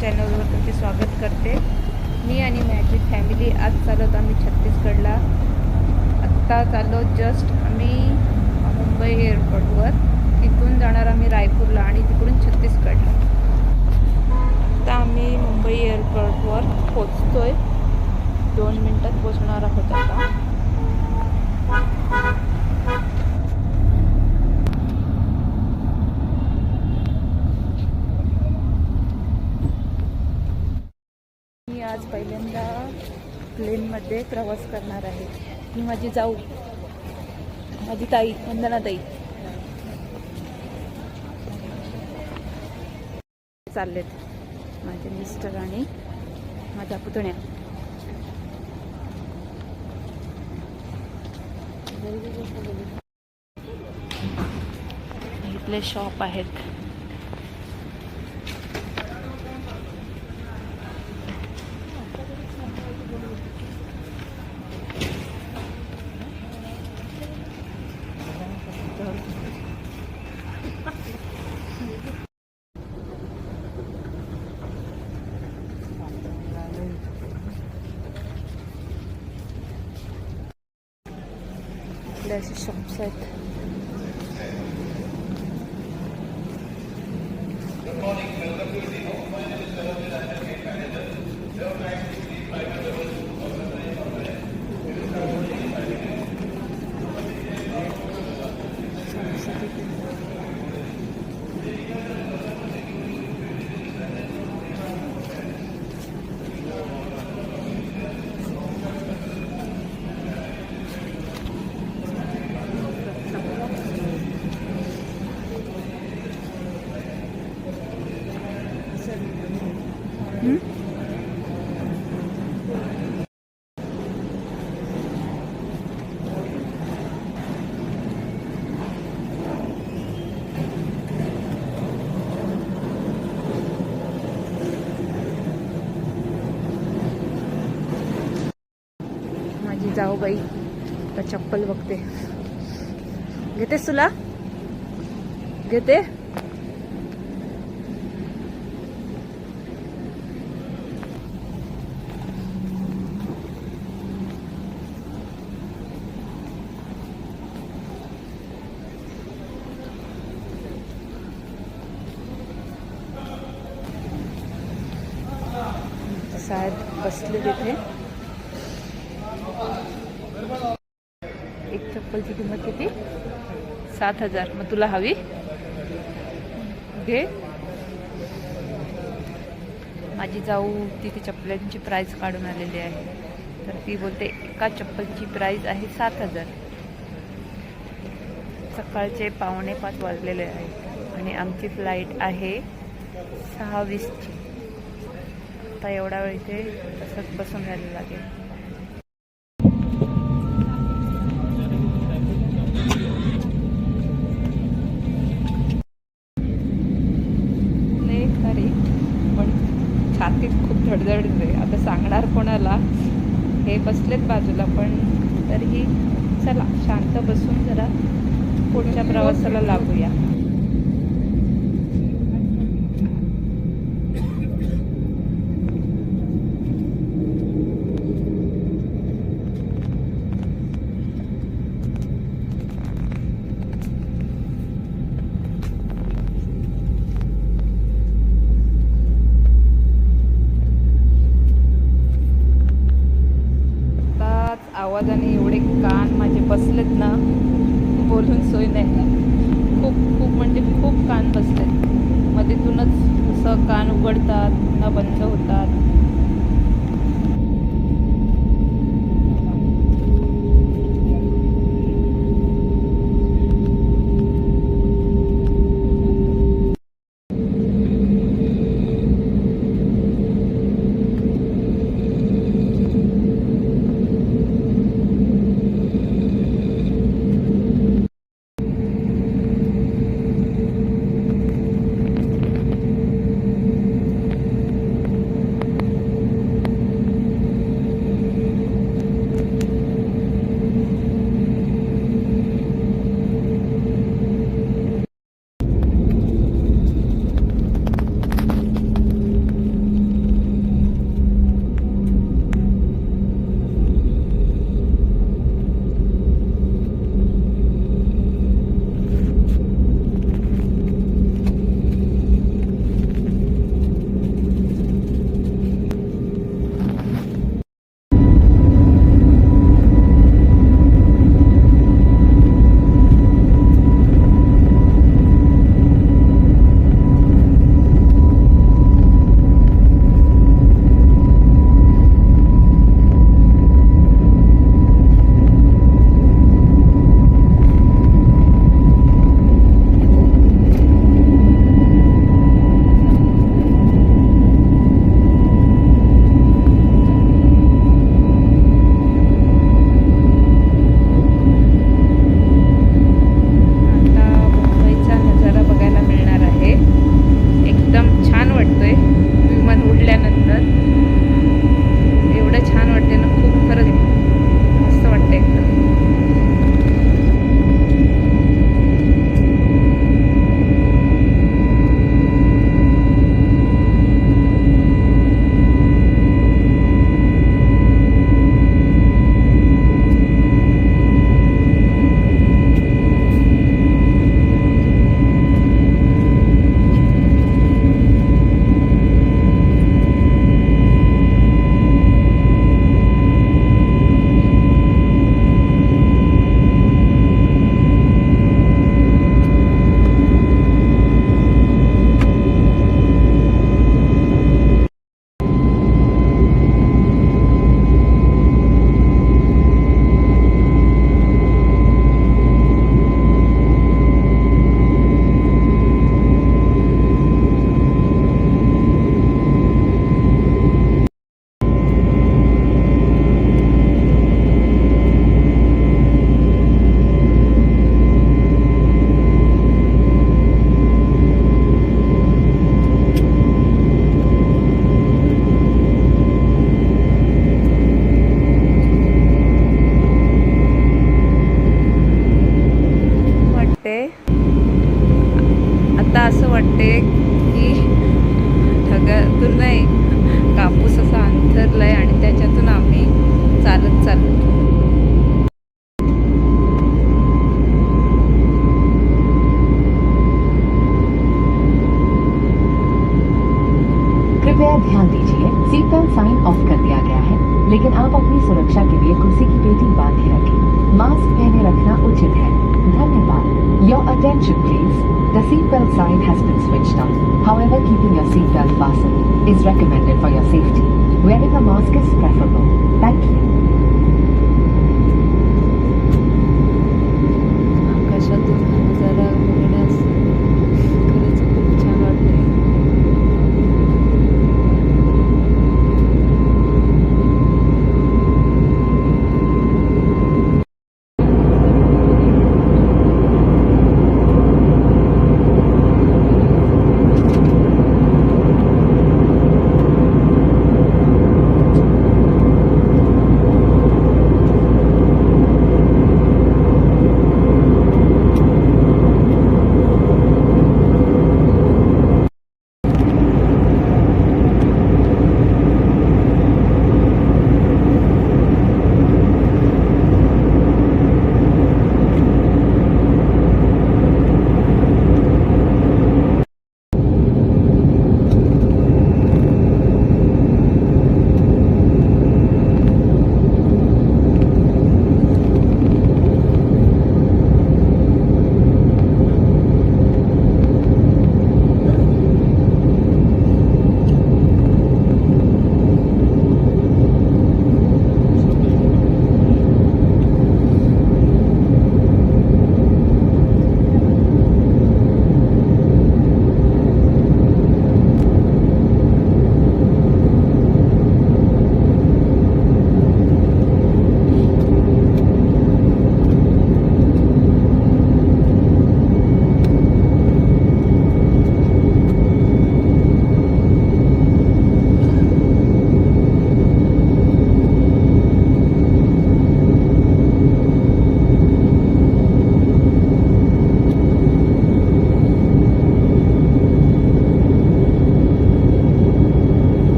चॅनलवर तुमचे स्वागत करते. मी आणि माझी फॅमिली आज चालत आम्ही छत्तीसगडला. आत्ता चाललो जस्ट आम्ही मुंबई एअरपोर्टवर तिथून जाणार आम्ही रायपूरला आणि तिकडून छत्तीसगडला. आता आम्ही मुंबई एअरपोर्टवर पोचतो आहे दोन मिनटात पोचणार आहोत आता. आज पहिल्यांदा प्लेनमध्ये प्रवास करणार आहे. मी माझी जाऊ. माझी ताई वंदना ताई चाललेत माझे मिस्टर आणि माझ्या पुतण्या. इथले शॉप आहेत. sunglasses op zet. जाओ बाई आता चप्पल बघते। घेतेस तुला घेते साहेब बसले तिथे एक चप्पलची किंमत किती सात हजार. मग तुला हवी? घे माझी जाऊ तिथे चप्पलांची प्राईज काढून आलेली आहे. तर ती बोलते एका चप्पलची प्राईज आहे सात हजार. सकाळचे पावणे पाच वाजलेले आहे आणि आमची फ्लाईट आहे सहा वीसची. आता एवढा वेळ इथे तसंच बसून राहायला लागेल. बसलेत बाजूला पण तरीही चला शांत बसून जरा पुढच्या प्रवासाला लागूया. वाटते की ढगातून नाही कापूस असा अंथरलाय आणि त्याच्यातून आम्ही चालत चालत कृपया ध्यान दीजिए सीट बेल्ट साइन ऑफ कर दिया गया है लेकिन आप अपनी सुरक्षा के लिए कुर्सी की पेटी बांधे रखें। मास्क पहने रखना उचित है। Dhanyavad. Your attention please. The seatbelt sign has been switched on. However, keeping your seatbelt fastened is recommended for your safety. Wearing a mask is preferable. Thank you.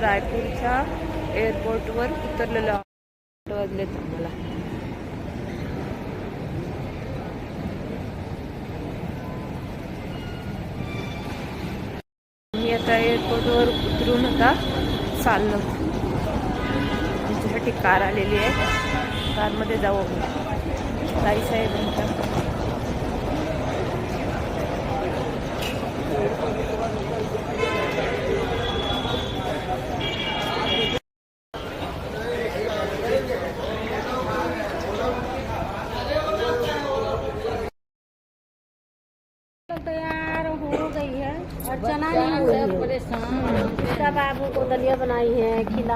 आता रायपूरच्या एअरपोर्टवर उतरलेलो आहोत. आठ वाजलेत आम्हाला. मी आता एअरपोर्टवर उतरून आता चाललो. आमच्यासाठी कार आलेली आहे. कारमध्ये जाऊ आपण. ताई साहेबांच्या तैयार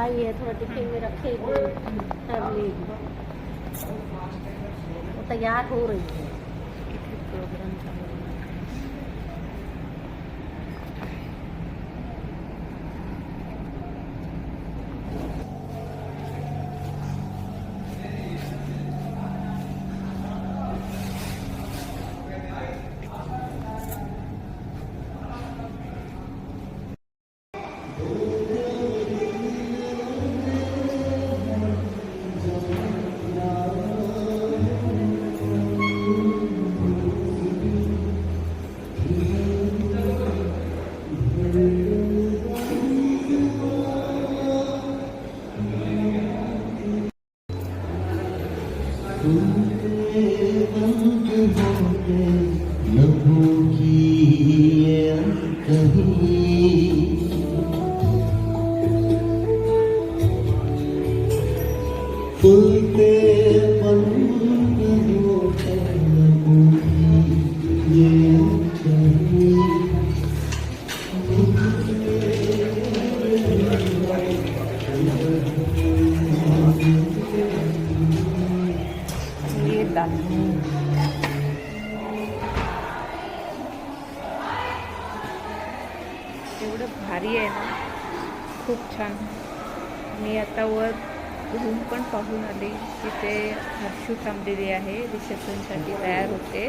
है खिलाई है थोड़ा टिफिन में रखेगी सब लेगी वो तैयार हो रही है घरी Put it on निघून आली तिथे हर्षू थांबलेली आहे रिसेप्शनसाठी तयार होते.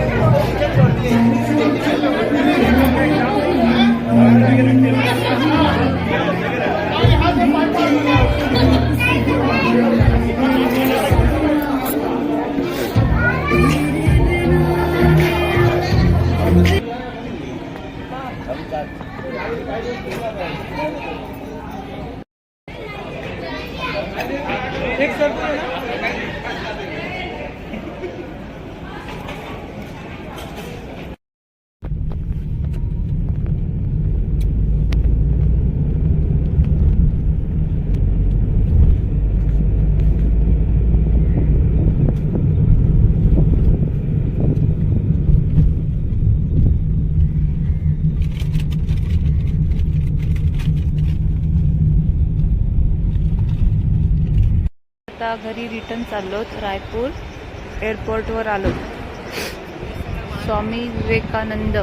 Hey, आता घरी रिटर्न चाललोत रायपूर एअरपोर्टवर आलो. स्वामी विवेकानंद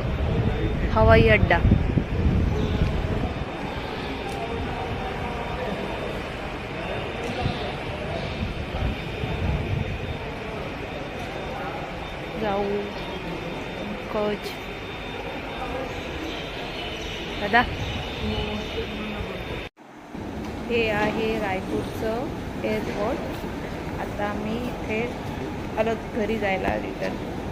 हवाई अड्डा. जाऊ. कच. दादा. हे आहे रायपूरचं एअरपोर्ट आता मी इथे परत घरी जायला रिटर्न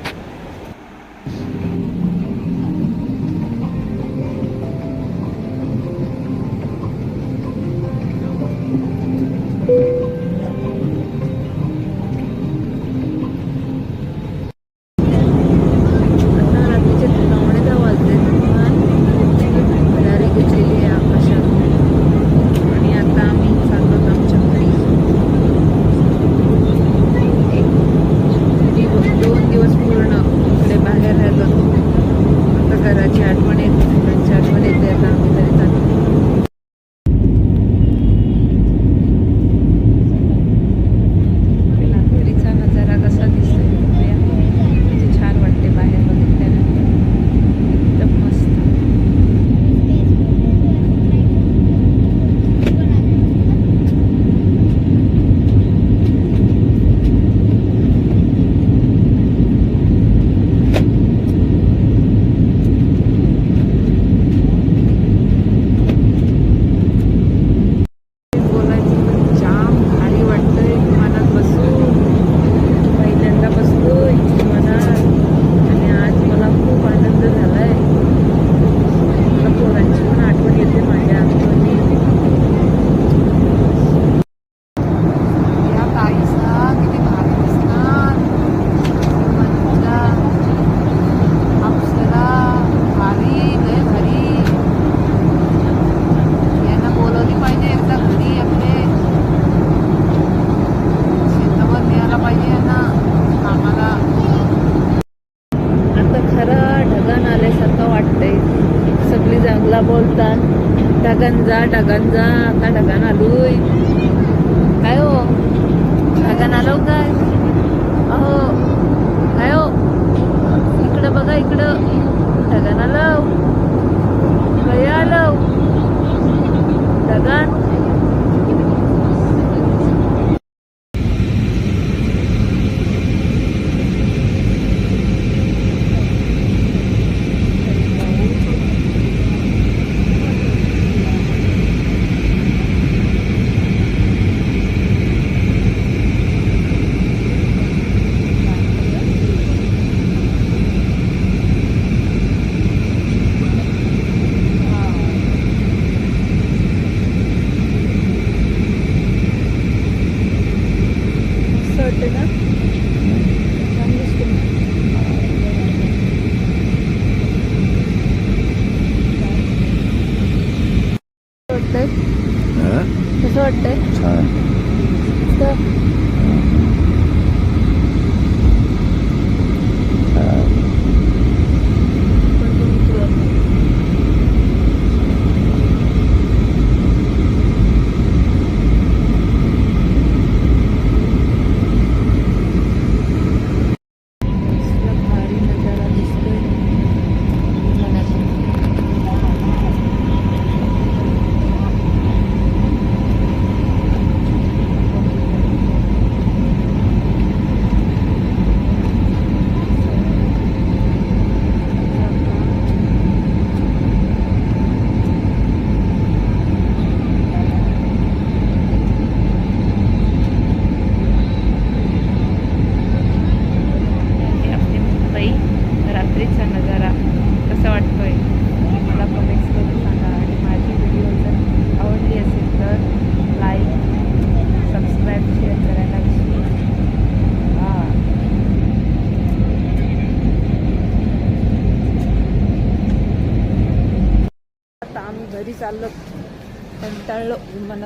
Canaloca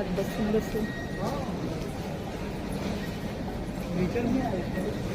कंटाळलो बसून बसून बसून